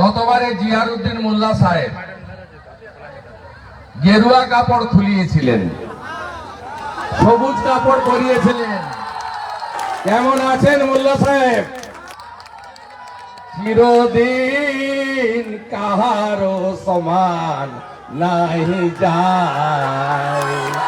গতবারে জিয়ারুদ্দিন মোল্লা সাহেব গেরুয়া কাপড় খুলিয়েছিলেন। সবুজ কাপড় পরিয়েছিলেন। কেমন আছেন মোল্লা সাহেব? চিরদিন কাহারো সমান নাই যায়।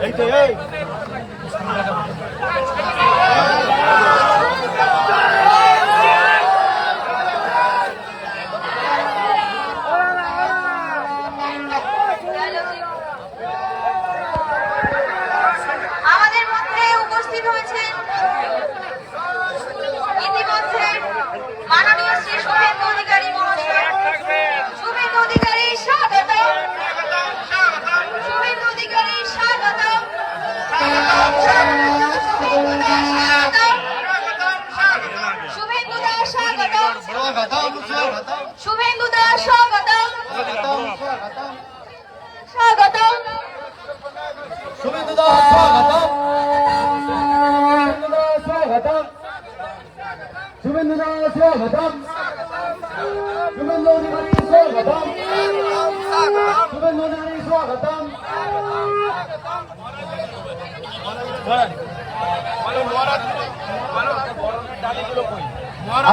এই তো এই স্বাগতম।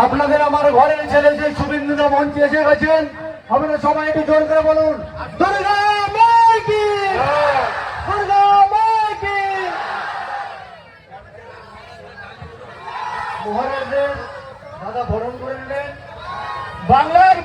আপনাদের আমার ঘরের ছেলে যে শুভেন্দুদা মঞ্চে এসে গেছেন, আপনারা সবাই একটু জোর করে বলুন, দুর্গা মাইকি! দুর্গা মাইকি! মহারাজদের দাদা বরণ করে নিলেন বাংলার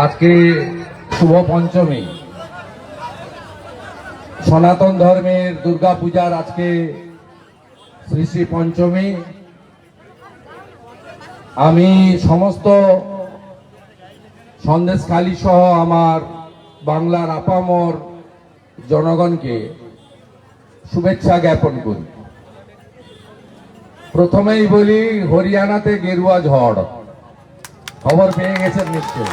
আজকে শুভ পঞ্চমী। সনাতন ধর্মের দুর্গা পূজার আজকে শ্রী শ্রী পঞ্চমী। আমি সমস্ত সন্দেশখালী সহ আমার বাংলার আপামর জনগণকে শুভেচ্ছা জ্ঞাপন করি। প্রথমেই বলি, হরিয়ানাতে গেরুয়া ঝড়। খবর পেয়ে গেছেন নিশ্চয়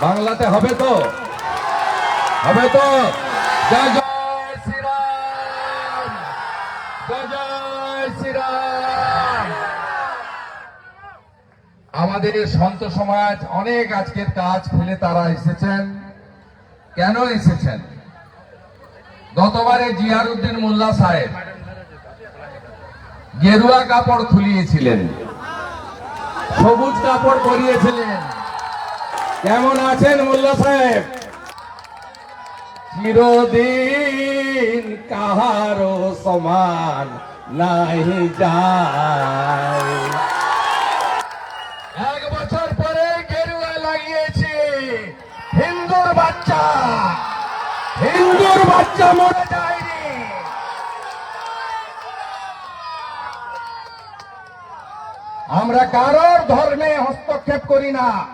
বাংলাতে হবে তো? হবে তো? আমাদের সন্ত সমাজ অনেক আজকের কাজ ফেলে তারা এসেছেন। কেন এসেছেন? গতবারে জিয়ারুদ্দিন মোল্লা সাহেব গেরুয়া কাপড় খুলিয়েছিলেন। সবুজ কাপড় পরিয়েছিলেন। কেমন আছেন মোল্লা সাহেব? চিরদিন কাহারো সমান নাই যায়। এক বছর পরে গেরুয়া লাগিয়েছে। হিন্দুর বাচ্চা। হিন্দুর বাচ্চা মরে যায়নি। আমরা কারোর ধর্মে হস্তক্ষেপ করি না।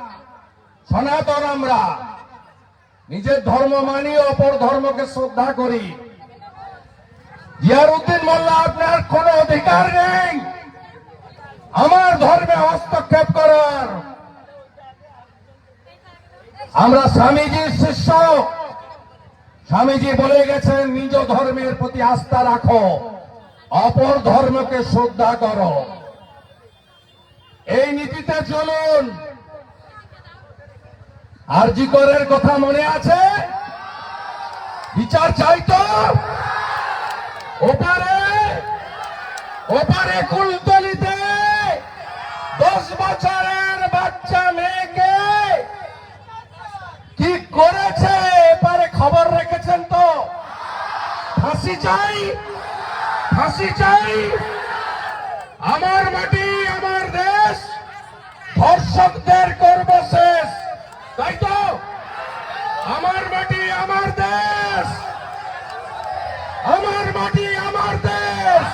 সনাতন আমরা। নিজের ধর্ম মানি, অপর ধর্মকে শ্রদ্ধা করি। জিয়ারুদ্দিন মোল্লা, আপনার কোনো অধিকার নেই। আমার ধর্মে হস্তক্ষেপ করার। আমরা স্বামীজির শিষ্য। স্বামীজি বলে গেছেন, নিজ ধর্মের প্রতি আস্থা রাখো। অপর ধর্মকে শ্রদ্ধা করো। এই নীতিতে চলুন। আরজি করের কথা মনে আছে? বিচার চাই তো। ওপারে ওপারে কুলতলিতে দশ বছরের বাচ্চা মেয়েকে কি করেছে? এপারে খবর রেখেছেন তো। ফাঁসি চাই ফাঁসি চাই। আমার মাটি ধর্ষকদের করব শেষ। তাই তো? আমার মাটি আমার দেশ। আমার মাটি আমার দেশ।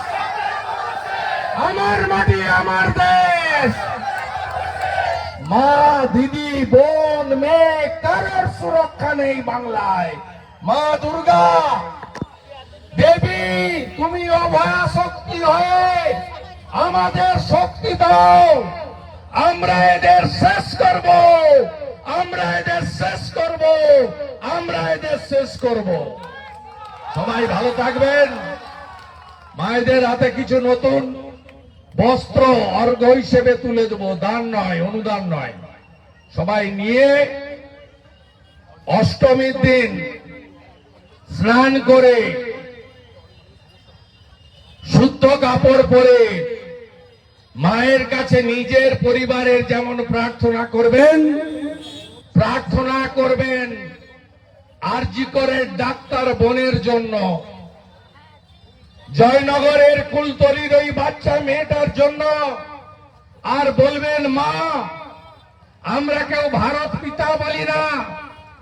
আমার মাটি আমার দেশ। মা, দিদি, বোন, মেয়ে, কারোর সুরক্ষা নেই বাংলায়। মা, দুর্গা, দেবী তুমি অভয়া শক্তি হয়ে আমাদের শক্তি দাও। আমরা এদের শেষ করব। আমরা এদের শেষ করব। আমরা এদের শেষ করব। সবাই ভালো থাকবেন। মায়েদের হাতে কিছু নতুন বস্ত্র অর্ঘ হিসেবে তুলে দেবো। দান নয়, অনুদান নয়। সবাই নিয়ে অষ্টমীর দিন স্নান করে শুদ্ধ কাপড় পরে মায়ের কাছে নিজের পরিবারের যেমন প্রার্থনা করবেন প্রার্থনা করবেন আরজি করে ডাক্তার বোনের জন্য। জয়নগরের কুলতলির ওই বাচ্চা মেয়েটার জন্য আর বলবেন, মা, আমরা কেউ ভারত পিতা বলি না,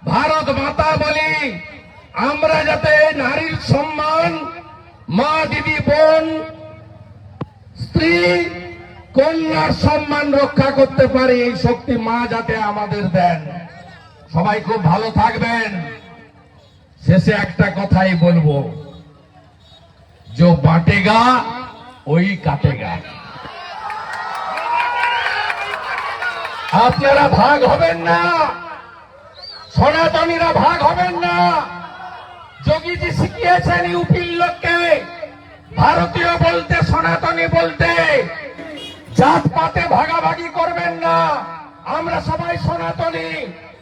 ভারত মাতা বলি। আমরা যাতে নারীর সম্মান, মা, দিদি, বোন, স্ত্রী কন্যার সম্মান রক্ষা করতে পারে, এই শক্তি মা যাতে আমাদের দেন। সবাই খুব ভালো থাকবেন। শেষে একটা কথাই বলব। যে বাটে গা, ওই কাটে গা। আপনারা ভাগ হবেন না। সনাতনীরা ভাগ হবেন না। যোগীজি শিখিয়েছেন ইউপির লোককে, ভারতীয় বলতে সনাতনী বলতে। জাত পাতে ভাগাভাগি করবেন না। আমরা সবাই সনাতনী।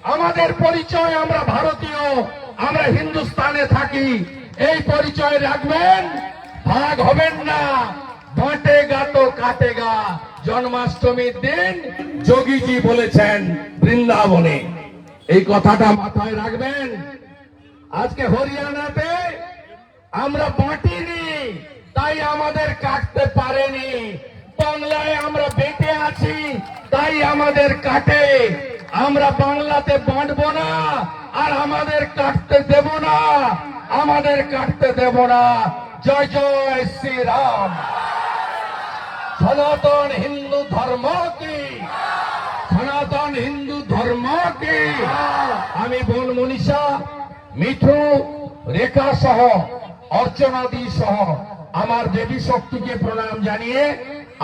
আমাদের পরিচয় আমরা ভারতীয়। আমরা হিন্দুস্তানে থাকি। এই পরিচয় রাখবেন। ভাগ হবেন না। বাঁটেগা তো কাটেগা জন্মাষ্টমীর দিন যোগীজি বলেছেন বৃন্দাবনে। এই কথাটা মাথায় রাখবেন। আজকে হরিয়ানাতে আমরা বাঁটিনি, তাই আমাদের কাটতে পারেনি। বাংলায় আমরা বেঁটে আছি, তাই আমাদের কাটে। আমরা বাংলাতে বাঁটবো না, আর আমাদের কাটতে দেব না, আমাদের কাটতে দেব না। জয় জয় শ্রীরাম। সনাতন হিন্দু ধর্ম কি? সনাতন হিন্দু ধর্ম কি? আমি বোন মনীষা, মিঠু, রেখা সহ, অর্চনাদি সহ, আমার দেবী শক্তিকে প্রণাম জানিয়ে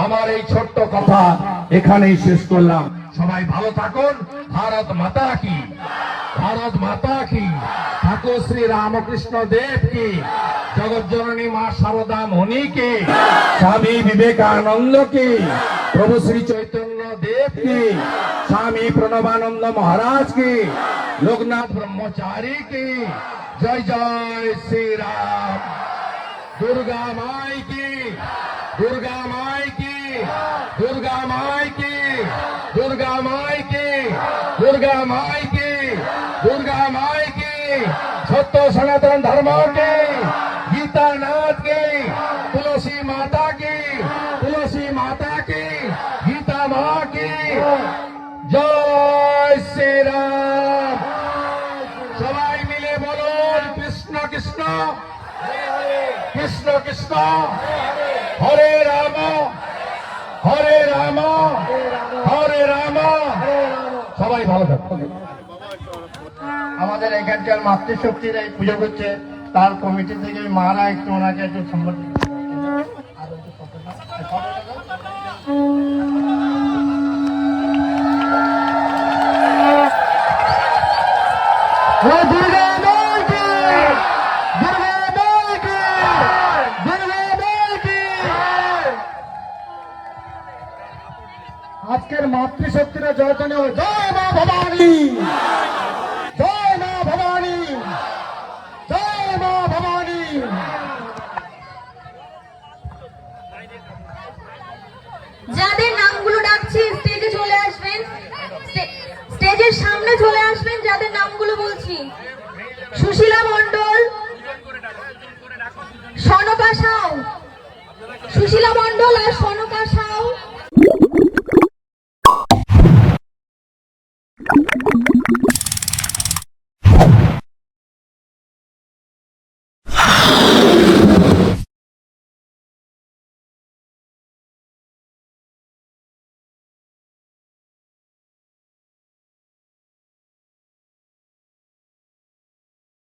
আমার এই ছোট্ট কথা এখানেই শেষ করলাম। সবাই ভালো থাকুন। ভারত মাতা কি? ভারত মাতা কি? ঠাকুর শ্রী রামকৃষ্ণ দেব কি? জগৎ জননী মা সারদা মণি কি? স্বামী বিবেকানন্দ কি? প্রভু শ্রী চৈতন্য দেব কি? স্বামী প্রণবানন্দ মহারাজ কি? লোকনাথ ব্রহ্মচারী কি? জয় জয় শ্রী রাম দুর্গা মাই কি? দুর্গা মাই কি? দুর্গা মাই কি দুর্গা মাই কি দুর্গা মাই কি দুর্গা মাই কি সত্য সনাতন ধর্ম কি গীতা নাথ কি তুলসী মাতা কি তুলসী মাতা কি গীতা মা কি জয় শ্রীরাম। সবাই মিলে বলুন কৃষ্ণ কৃষ্ণ। কৃষ্ণ কৃষ্ণ। হরে রাম। হরে রাম, হরে রামা। সবাই ভালো থাকবে আমাদের এখানকার মাতৃশক্তির এই পুজো করছে, তার কমিটি থেকে মারা একটু ওনাকে একটু সম্বোধন সুশীলা মন্ডল সনকা সাউ। সুশীলা মন্ডল আর সনকা